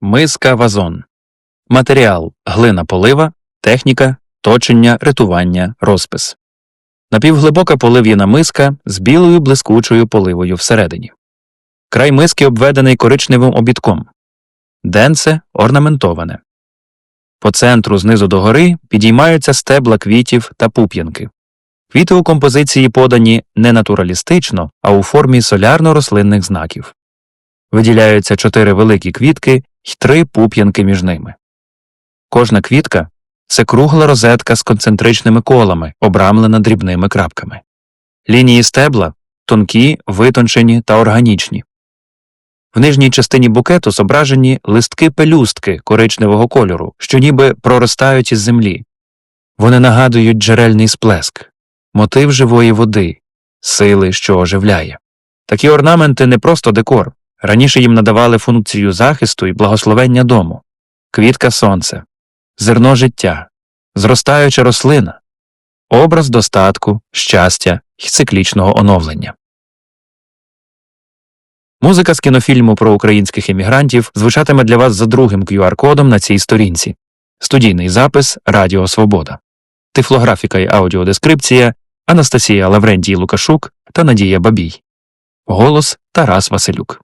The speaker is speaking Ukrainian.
Миска вазон. Матеріал глина полива, техніка, точення, ритування, розпис. Напівглибока полив'яна миска з білою блискучою поливою всередині. Край миски обведений коричневим обідком. Денце орнаментоване. По центру знизу до гори підіймаються стебла квітів та пуп'янки. Квіти у композиції подані не натуралістично, а у формі солярно-рослинних знаків. Виділяються чотири великі квітки й три пуп'янки між ними. Кожна квітка це кругла розетка з концентричними колами, обрамлена дрібними крапками. Лінії стебла тонкі, витончені та органічні. В нижній частині букету зображені листки пелюстки коричневого кольору, що ніби проростають із землі. Вони нагадують джерельний сплеск, мотив живої води, сили, що оживляє. Такі орнаменти не просто декор. Раніше їм надавали функцію захисту і благословення дому, квітка сонце, зерно життя, зростаюча рослина, образ достатку, щастя і циклічного оновлення. Музика з кінофільму про українських емігрантів звучатиме для вас за другим QR-кодом на цій сторінці. Студійний запис Радіо Свобода. Тифлографіка і аудіодескрипція Анастасія Лаврентій Лукашук та Надія Бабій. Голос Тарас Василюк.